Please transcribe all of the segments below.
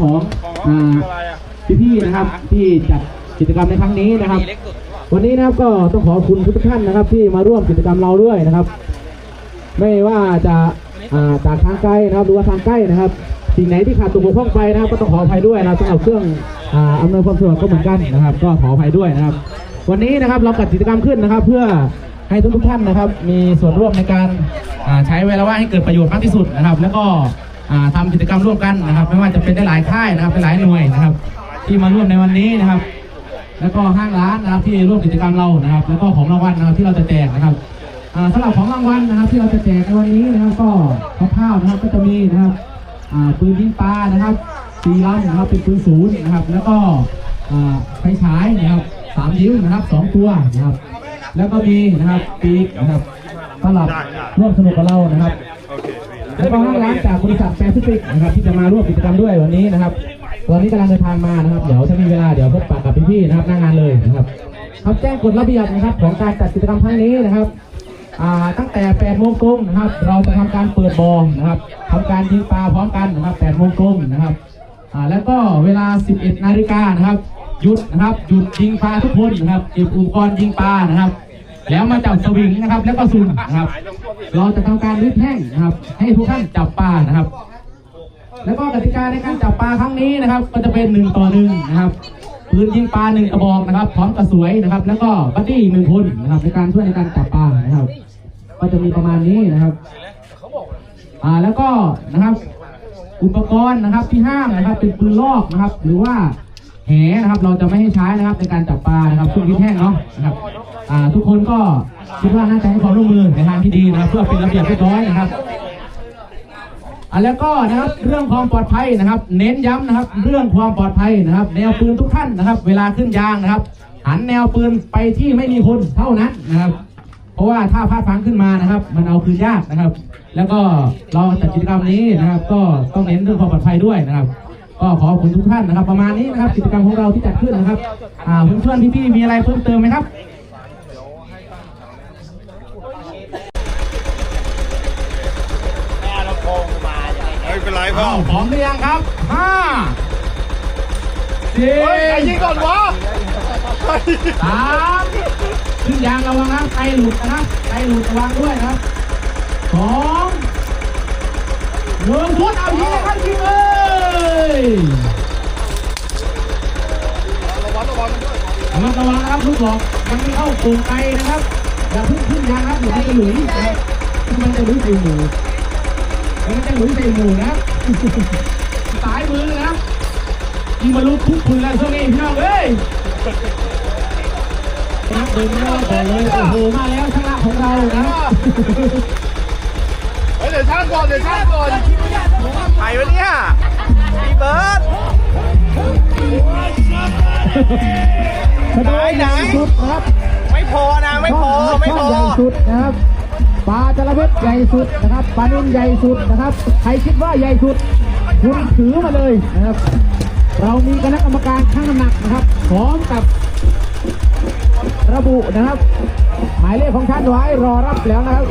ของพี่ๆนะครับ ที่จัดกิจกรรมในครั้งนี้นะครับ วันนี้นะครับก็ต้องขอบคุณทุกท่านนะครับ ที่มาร่วมกิจกรรมเราด้วยนะครับ ไม่ว่าจะอ่าจากทางไกลนะครับหรือว่าทางใกล้นะครับ สิ่งไหนที่ขาดตกบกพร่องไปนะครับ ก็ต้องขออภัยด้วยนะสำหรับเครื่องอำนวยความสะดวกก็เหมือนกันนะครับ ก็ขออภัยด้วยนะครับ วันนี้นะครับเราจัดกิจกรรมขึ้นนะครับ เพื่อให้ทุกๆท่านนะครับ มีส่วนร่วมในการใช้เวลาว่างให้เกิดประโยชน์มากที่สุดนะครับ แล้วก็ อ่าทำกิจกรรมร่วมกันนะครับ ไม่ว่าจะเป็นได้หลายค่ายนะครับเป็นหลายหน่วยนะครับ ที่มาร่วมในวันนี้นะครับ แล้วก็ห้างร้านนะครับที่ร่วมกิจกรรมเรานะครับ แล้วก็ของรางวัลนะครับที่เราจะแจกนะครับอ่าสำหรับของรางวัลนะครับ ที่เราจะแจกในวันนี้นะครับ ก็คร่าวนะครับก็จะมีนะครับอ่าปืนยิงปลานะครับสีลำนะครับเป็นปืนศูนย์นะครับ แล้วก็อ่าไฟฉายนะครับสามนิ้วนะครับสองตัวนะครับ แล้วก็มีนะครับปีกนะครับสำหรับร่วมสนุกกับเรานะครับ แล้วก็ห้างร้านจากบริษัทแปซิฟิกนะครับที่จะมาร่วมกิจกรรมด้วยวันนี้นะครับตอนนี้กำลังเดินทางมานะครับ เดี๋ยวถ้ามีเวลาเดี๋ยวพบปะกับพี่ๆนะครับหน้างานเลยนะครับครับแจ้งกฎระเบียบนะครับของการจัดกิจกรรมครั้งนี้นะครับตั้งแต่8โมงตรงนะครับ เราจะทำการเปิดบอลนะครับทำการยิงปลาพร้อมกันนะครับ8โมงตรงนะครับแล้วก็เวลา 11 นาฬิกานะครับหยุดนะครับหยุดยิงปลาทุกคนนะครับเก็บอุปกรณ์ยิงปลานะครับ แล้วมาจับสวิงนะครับ แล้วก็ซุ่มนะครับ เราจะทำการรีดแห้งนะครับ ให้ทุกท่านจับปลานะครับ แล้วก็กติกาในการจับปลาครั้งนี้นะครับ ก็จะเป็นหนึ่งต่อหนึ่งนะครับปืนยิงปลาหนึ่งกระบอกนะครับพร้อมกระสวยนะครับ แล้วก็บัดดี้อีกหนึ่งคนนะครับ ในการช่วยในการจับปลานะครับ ก็จะมีประมาณนี้นะครับอ่าแล้วก็นะครับ อุปกรณ์นะครับที่ห้ามนะครับ เป็นปืนลอกนะครับ หรือว่า แหนะครับเราจะไม่ให้ใช้นะครับในการจับปลานะครับช่วงที่แห้งเนาะนะครับอ่าทุกคนก็คิดว่าน่าจะให้ความร่วมมือในทางที่ดีนะครับ เพื่อเป็นระเบียบเรียบร้อยนะครับอะแล้วก็นะครับเรื่องความปลอดภัยนะครับ เน้นย้ำนะครับ เรื่องความปลอดภัยนะครับ แนวปืนทุกท่านนะครับ เวลาขึ้นยางนะครับ หันแนวปืนไปที่ไม่มีคนเท่านั้นนะครับ เพราะว่าถ้าพลาดพังขึ้นมานะครับ มันเอาคืนยากนะครับ แล้วก็เราจัดกิจกรรมนี้นะครับ ก็ต้องเน้นเรื่องความปลอดภัยด้วยนะครับ ก็ขอบคุณทุกท่านนะครับ ประมาณนี้นะครับกิจกรรมของเราที่จัดขึ้นนะครับอ่าเพื่อนๆพี่ๆมีอะไรเพิ่มเติมไหมครับไม่เป็นไรพ่อเอาพร้อมหรือยังครับห้าสี่เฮ้ยใครยิงก่อนวะสามขึ้นยางระวังนะไกหลุดนะครับไกหลุดระวังด้วยนะครับสองหนึ่งพุทเอายิงเลยครับยิงเล ยระวังระวังด้วยระมัดระวังนะครับลูกหลอกมันไม่เข้าปุ่มไกนะครับอย่าพิ่งขึ้นยางครับอย่าให้หลุยมันจะหลุยใส่หมูมันจะหลุยใส่หมูนะสายมือนะยิงบรรลุทุกคนแล้วช่วงนี้พี่น้องเอ้ยนักเดินไม่รอดก่อนเลยโอ้โหมาแล้วชนะของเรานะเดี๋ยวช่างก่อนเดี๋ยวช่างก่อนใครวะเนี่ย เบิร์ดไหนไหนสุดครับ ไม่พอนะไม่พอไม่พอช่งใหญ่สุดนะครับปลาจระเม็ดใหญ่สุดนะครับปลานิ่มใหญ่สุดนะครับ ใครคิดว่าใหญ่สุด คุณถือมาเลยนะครับ เรามีคณะกรรมการชั่งน้ำหนักนะครับพร้อมกับระบุนะครับ หมายเลขของท่านไว้รอรับแล้วนะครับ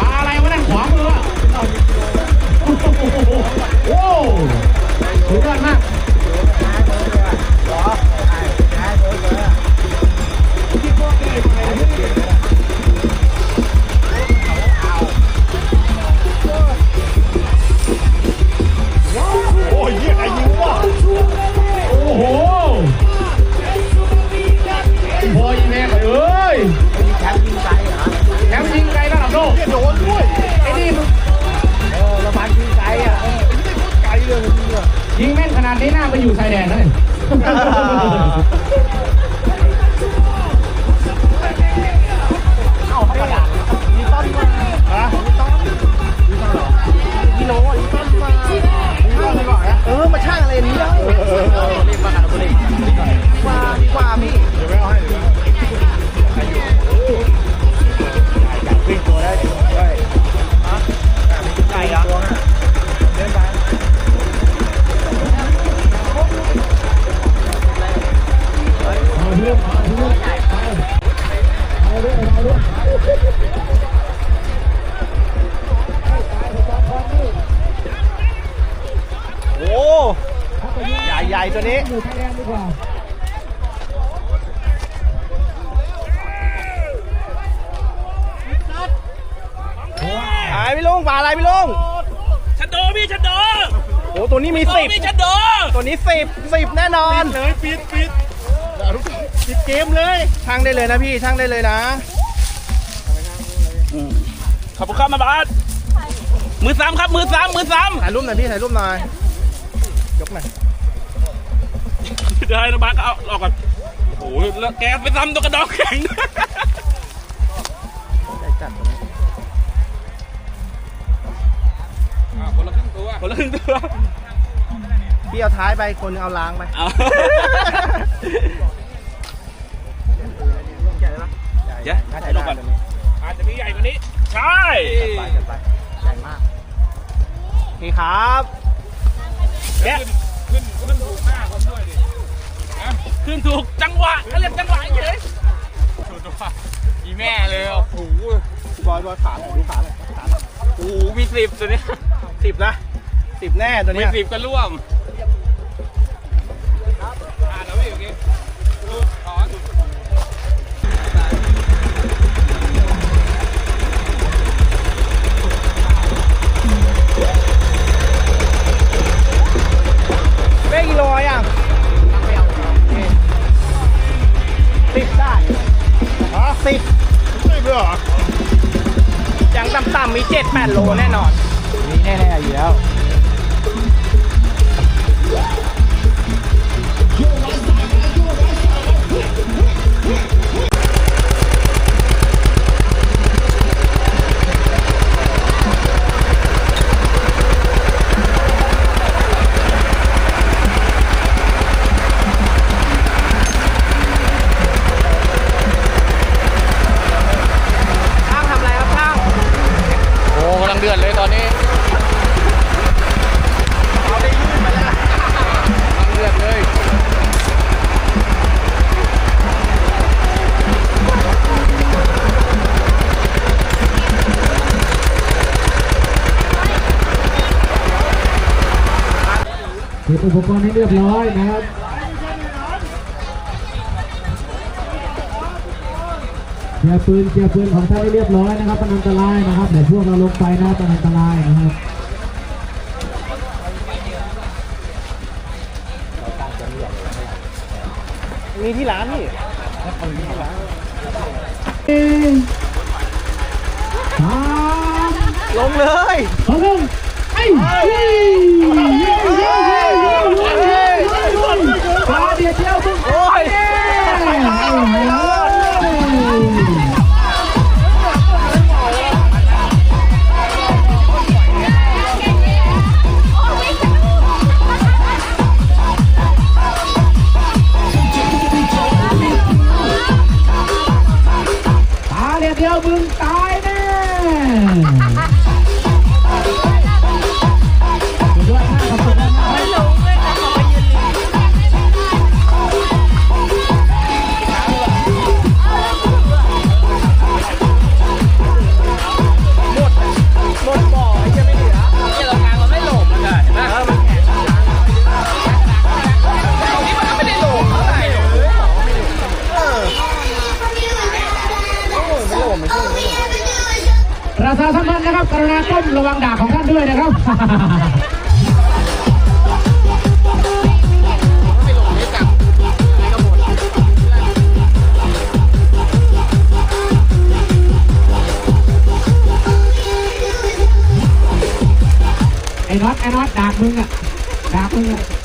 ปลาอะไรวะนั่นขวามืออะโอ้โหโอ้โหสุดยอดมาก พี่ลุงปลาอะไรพี่ลุงชัดโดพี่ชัดโดโอ้ตัวนี้มีโดสิบพี่ชัดโดตัวนี้สิบสิบแน่นอนเลยปิดปิดปิดเกมเลยช่างได้เลยนะพี่ช่างได้เลยนะขอบคุณครับมาบาสมือสามครับมือสามมือสามถ่ายรูปหน่อยพี่ถ่ายรูปหน่อยยกหน่อยเดี๋ยวให้นะบาสเอาออกก่อนโอ้โหแล้วแกไปซ้ำตัวกระดองแข็ง ครึ่งตัวคนละครึ่งตัวพี่เอาท้ายไปคนหนึงเอาล้างไปเอาใหญ่ปะเดี๋ยวน่าถ่าจะยรูได้ปก่อนตัวนี้อาจจะมีใหญ่กว่านี้ ใช่ไปจัดไปใหญ่มาก นี่ครับแกะขึ้นขึ้นถูกหน้าผมด้วยดิขึ้นถูกจังหวะเขาเรียกจังหวะเฉยถูกจังหวะอีแม่เลยโอ้โหบอยบอยขาหน่อยดูขาหน่อยขาหน่อยโอ้โหมีสิบตัวเนี้ยสิบนะ สิบแน่ตัวมีเนี้ยสิบก็ร่วมอ่าแล้วพี่โอเคลูกถอน เป้กิโลอะสิบได้ฮะสิบสิบเหรอยังต่ำๆมีเจ็ดแปดโลแน่นอนนี่แน่ๆอยู่แล้ว อุปกรณ์ให้เรียบร้อยนะครับเคลียร์ปืนเคลียร์ปืนของท่านให้เรียบร้อยนะครับมันอันตรายนะครับเดี๋ยวพวกเราลงไปนะมันอันตรายนะครับมีที่ร้านนี่สามลงเลยสองหนึ่งไอ้ ประชาสัมพันธ์นะครับ กรุณาต้มระวังดาบของท่านด้วยนะครับไอ้น็อตไอ้น็อตดาบมึงอะดาบมึงอะ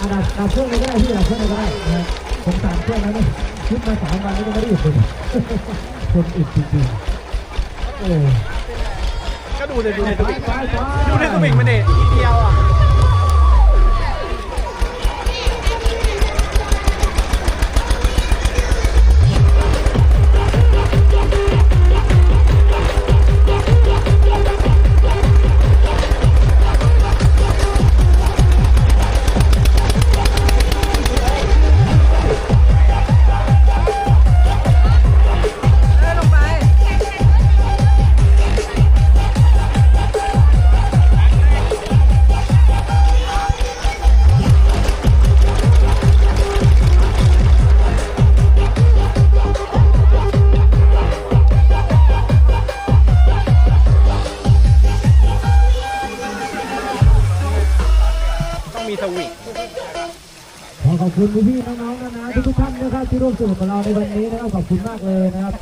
อะดับดับเครื่องเลยก็ได้พี่ดับเครื่องเลยก็ได้นะฮะผมสามเครื่องแล้วเนี่ยคิดมาสามวันนี้ก็ไม่ได้หยุดเลยคนอึดจริงๆโอ้ก็ดูเลยดูในสไปวิงไปไปดูในสวิงมันเด็ดทีเดียวอะ คุณพี่ๆน้องๆนะนะทุกๆท่านนะครับที่ร่วมสนุกกับเราในวันนี้นะครับขอบคุณมากเลยนะครับ